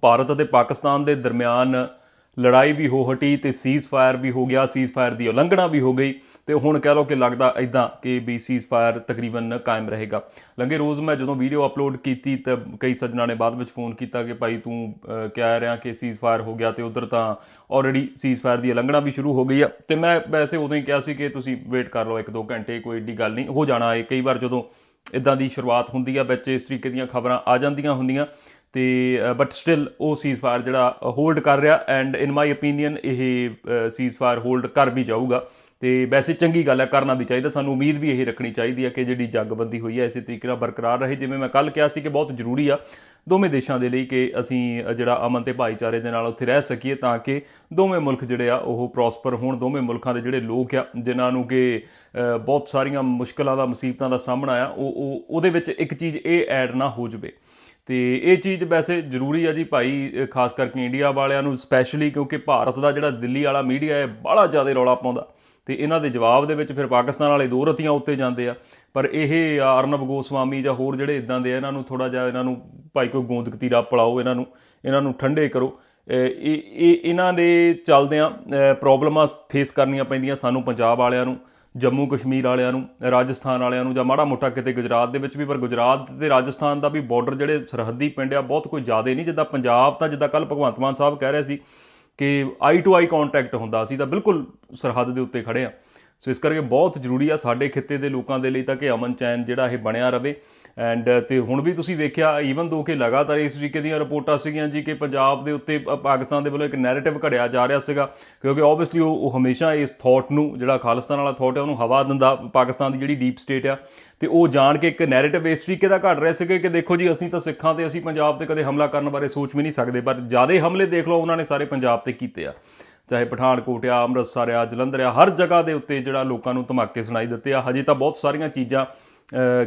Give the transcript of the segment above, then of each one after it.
ਭਾਰਤ ਅਤੇ ਪਾਕਿਸਤਾਨ ਦੇ ਦਰਮਿਆਨ ਲੜਾਈ ਵੀ ਹੋ ਹਟੀ ਤੇ ਸੀਜ਼ਫਾਇਰ ਵੀ ਹੋ ਗਿਆ ਸੀਜ਼ਫਾਇਰ ਦੀ ਉਲੰਘਣਾ ਵੀ ਹੋ ਗਈ ਤੇ ਹੁਣ ਕਹਿ ਲਓ ਕਿ ਲੱਗਦਾ ਇਦਾਂ ਕਿ ਵੀ ਸੀਜ਼ਫਾਇਰ ਤਕਰੀਬਨ ਕਾਇਮ ਰਹੇਗਾ। ਲੰਗੇ ਰੋਜ਼ ਮੈਂ ਜਦੋਂ ਵੀਡੀਓ ਅਪਲੋਡ ਕੀਤੀ ਤਾਂ ਕਈ ਸੱਜਣਾ ਨੇ ਬਾਅਦ ਵਿੱਚ ਫੋਨ ਕੀਤਾ ਕਿ ਭਾਈ ਤੂੰ ਕਹਿ ਰਿਹਾ ਕਿ ਸੀਜ਼ਫਾਇਰ ਹੋ ਗਿਆ ਤੇ ਉਧਰ ਤਾਂ ਆਲਰੇਡੀ ਸੀਜ਼ਫਾਇਰ ਦੀ ਉਲੰਘਣਾ ਵੀ ਸ਼ੁਰੂ ਹੋ ਗਈ ਆ। ਤੇ ਮੈਂ ਵੈਸੇ ਉਦੋਂ ਹੀ ਕਿਹਾ ਸੀ ਕਿ ਤੁਸੀਂ ਵੇਟ ਕਰ ਲਓ ਇੱਕ ਦੋ ਘੰਟੇ, ਕੋਈ ਏਡੀ ਗੱਲ ਨਹੀਂ, ਹੋ ਜਾਣਾ ਹੈ ਕਈ ਵਾਰ ਜਦੋਂ ਇਦਾਂ ਦੀ ਸ਼ੁਰੂਆਤ ਹੁੰਦੀ ਆ, ਵਿੱਚ ਇਸ ਤਰੀਕੇ ਦੀਆਂ ਖਬਰਾਂ ਆ ਜਾਂਦੀਆਂ ਹੁੰਦੀਆਂ। ਤੇ ਬਟ ਸਟਿਲ ਉਹ ਸੀਜ਼ਫਾਇਰ ਜਿਹੜਾ ਹੋਲਡ ਕਰ ਰਿਹਾ ਐਂਡ ਇਨ ਮਾਈ ਓਪੀਨੀਅਨ ਇਹ ਸੀਜ਼ਫਾਇਰ ਹੋਲਡ ਕਰ ਵੀ ਜਾਊਗਾ। ਤੇ ਵੈਸੇ ਚੰਗੀ ਗੱਲ ਹੈ, ਕਰਨਾ ਵੀ ਚਾਹੀਦਾ। ਸਾਨੂੰ ਉਮੀਦ ਵੀ ਇਹ ਰੱਖਣੀ ਚਾਹੀਦੀ ਹੈ ਕਿ ਜਿਹੜੀ ਜੰਗਬੰਦੀ ਹੋਈ ਹੈ, ਇਸੇ ਤਰੀਕੇ ਨਾਲ ਬਰਕਰਾਰ ਰਹੇ। ਜਿਵੇਂ ਮੈਂ ਕੱਲ ਕਿਹਾ ਸੀ ਕਿ ਬਹੁਤ ਜ਼ਰੂਰੀ ਆ ਦੋਵੇਂ ਦੇਸ਼ਾਂ ਦੇ ਲਈ ਕਿ ਅਸੀਂ ਜਿਹੜਾ ਅਮਨ ਤੇ ਭਾਈਚਾਰੇ ਦੇ ਨਾਲ ਉੱਥੇ ਰਹਿ ਸਕੀਏ ਤਾਂ ਕਿ ਦੋਵੇਂ ਮੁਲਕ ਜਿਹੜੇ ਆ, ਉਹ ਪ੍ਰੋਸਪਰ ਹੋਣ। ਦੋਵੇਂ ਮੁਲਕਾਂ ਦੇ ਜਿਹੜੇ ਲੋਕ ਆ, ਜਿਨ੍ਹਾਂ ਨੂੰ ਕਿ ਬਹੁਤ ਸਾਰੀਆਂ ਮੁਸ਼ਕਲਾਂ ਦਾ, ਮੁਸੀਬਤਾਂ ਦਾ ਸਾਹਮਣਾ ਆ, ਉਹ ਉਹ, ਉਹਦੇ ਵਿੱਚ ਇੱਕ ਚੀਜ਼ ਇਹ ਐਡ ਨਾ ਹੋ ਜਵੇ। ਤੇ ਇਹ ਚੀਜ਼ ਵੈਸੇ ਜ਼ਰੂਰੀ ਆ ਜੀ ਭਾਈ ਖਾਸ ਕਰਕੇ ਇੰਡੀਆ ਵਾਲਿਆਂ ਨੂੰ ਸਪੈਸ਼ਲੀ ਕਿਉਂਕਿ ਭਾਰਤ ਦਾ ਜਿਹੜਾ ਦਿੱਲੀ ਵਾਲਾ ਮੀਡੀਆ ਹੈ ਬੜਾ ਜ਼ਿਆਦਾ ਰੌਲਾ ਪਾਉਂਦਾ। ਤੇ ਇਹਨਾਂ ਦੇ ਜਵਾਬ ਦੇ ਵਿੱਚ ਫਿਰ ਪਾਕਿਸਤਾਨ ਵਾਲੇ ਦੋ ਰਤੀਆਂ ਉੱਤੇ ਜਾਂਦੇ ਆ। ਪਰ ਇਹ ਅਰਨਬ ਗੋਸਵਾਮੀ ਜਾਂ ਹੋਰ ਜਿਹੜੇ ਇਦਾਂ ਦੇ ਆ, ਇਹਨਾਂ ਨੂੰ ਥੋੜਾ ਜਿਹਾ ਇਹਨਾਂ ਨੂੰ ਭਾਈ ਕੋਈ ਗੋਂਦ ਕਤੀਰਾ ਪਲਾਓ ਇਹਨਾਂ ਨੂੰ ਇਹਨਾਂ ਨੂੰ ਠੰਡੇ ਕਰੋ। ਇਹ ਇਹਨਾਂ ਦੇ ਚੱਲਦਿਆਂ ਪ੍ਰੋਬਲਮਾਂ ਫੇਸ ਕਰਨੀਆਂ ਪੈਂਦੀਆਂ ਸਾਨੂੰ ਪੰਜਾਬ ਵਾਲਿਆਂ ਨੂੰ। ਜੰਮੂ ਕਸ਼ਮੀਰ ਵਾਲਿਆਂ ਨੂੰ, ਰਾਜਸਥਾਨ ਵਾਲਿਆਂ ਨੂੰ ਜਾਂ ਮਾੜਾ ਮੋਟਾ ਕਿਤੇ ਗੁਜਰਾਤ ਦੇ ਵਿੱਚ ਵੀ, ਪਰ ਗੁਜਰਾਤ ਤੇ ਰਾਜਸਥਾਨ ਦਾ ਵੀ ਬਾਰਡਰ ਜਿਹੜੇ ਸਰਹੱਦੀ ਪਿੰਡ ਆ, ਬਹੁਤ ਕੋਈ ਜ਼ਿਆਦਾ ਨਹੀਂ। ਜਿੱਦਾਂ ਪੰਜਾਬ ਤਾਂ ਜਿੱਦਾਂ ਕੱਲ ਭਗਵੰਤ ਮਾਨ ਸਾਹਿਬ ਕਹਿ ਰਹੇ ਸੀ ਕਿ ਆਈ ਟੂ ਆਈ ਕੰਟੈਕਟ ਹੁੰਦਾ ਸੀ ਤਾਂ ਬਿਲਕੁਲ ਸਰਹੱਦ ਦੇ ਉੱਤੇ ਖੜੇ ਆ। ਸੋ ਇਸ ਕਰਕੇ ਬਹੁਤ ਜ਼ਰੂਰੀ ਆ ਸਾਡੇ ਖਿੱਤੇ ਦੇ ਲੋਕਾਂ ਦੇ ਲਈ ਤਾਂ ਕਿ ਅਮਨ ਚੈਨ ਜਿਹੜਾ ਇਹ ਬਣਿਆ ਰਵੇ। ਐਂਡ uh, ਤੇ ਹੁਣ ਵੀ ਤੁਸੀਂ ਵੇਖਿਆ ਈਵਨ ਦੋ ਕਿ ਲਗਾਤਾਰ ਇਸ ਤਰੀਕੇ ਦੀਆਂ ਰਿਪੋਰਟਾਂ ਸੀਗੀਆਂ ਜੀ ਕਿ ਪੰਜਾਬ ਦੇ ਉੱਤੇ ਪਾਕਿਸਤਾਨ ਦੇ ਵੱਲੋਂ ਇੱਕ ਨੈਰੇਟਿਵ ਘੜਿਆ ਜਾ ਰਿਹਾ ਸੀਗਾ, ਕਿਉਂਕਿ ਆਬਵੀਅਸਲੀ ਉਹ ਹਮੇਸ਼ਾ ਇਸ ਥਾਟ ਨੂੰ, ਜਿਹੜਾ ਖਾਲਿਸਤਾਨ ਵਾਲਾ ਥਾਟ ਹੈ, ਉਹਨੂੰ ਹਵਾ ਦਿੰਦਾ, ਪਾਕਿਸਤਾਨ ਦੀ ਜਿਹੜੀ ਡੀਪ ਸਟੇਟ ਆ, ਤੇ ਉਹ ਜਾਣ ਕੇ ਇੱਕ ਨੈਰੇਟਿਵ ਇਸ ਤਰੀਕੇ ਦਾ ਘੜ ਰਿਹਾ ਸੀਗਾ ਕਿ ਦੇਖੋ ਜੀ, ਅਸੀਂ ਤਾਂ ਸਿੱਖਾਂ ਤੇ, ਅਸੀਂ ਪੰਜਾਬ ਤੇ ਕਦੇ ਹਮਲਾ ਕਰਨ ਬਾਰੇ ਸੋਚ ਵੀ ਨਹੀਂ ਸਕਦੇ, ਪਰ ਜ਼ਿਆਦਾ ਹਮਲੇ ਦੇਖ ਲਓ, ਉਹਨਾਂ ਨੇ ਸਾਰੇ ਪੰਜਾਬ ਤੇ ਕੀਤੇ ਆ। ਚਾਹੇ ਪਠਾਨਕੋਟ ਆ, ਅੰਮ੍ਰਿਤਸਰ ਆ, ਜਲੰਧਰ ਆ, ਹਰ ਜਗ੍ਹਾ ਦੇ ਉੱਤੇ ਜਿਹੜਾ ਲੋਕਾਂ ਨੂੰ ਧਮਾਕੇ ਸੁਣਾਈ ਦਿੱਤੇ ਆ, ਹਜੇ ਤਾਂ ਬਹੁਤ ਸਾਰੀਆਂ ਚੀਜ਼ਾਂ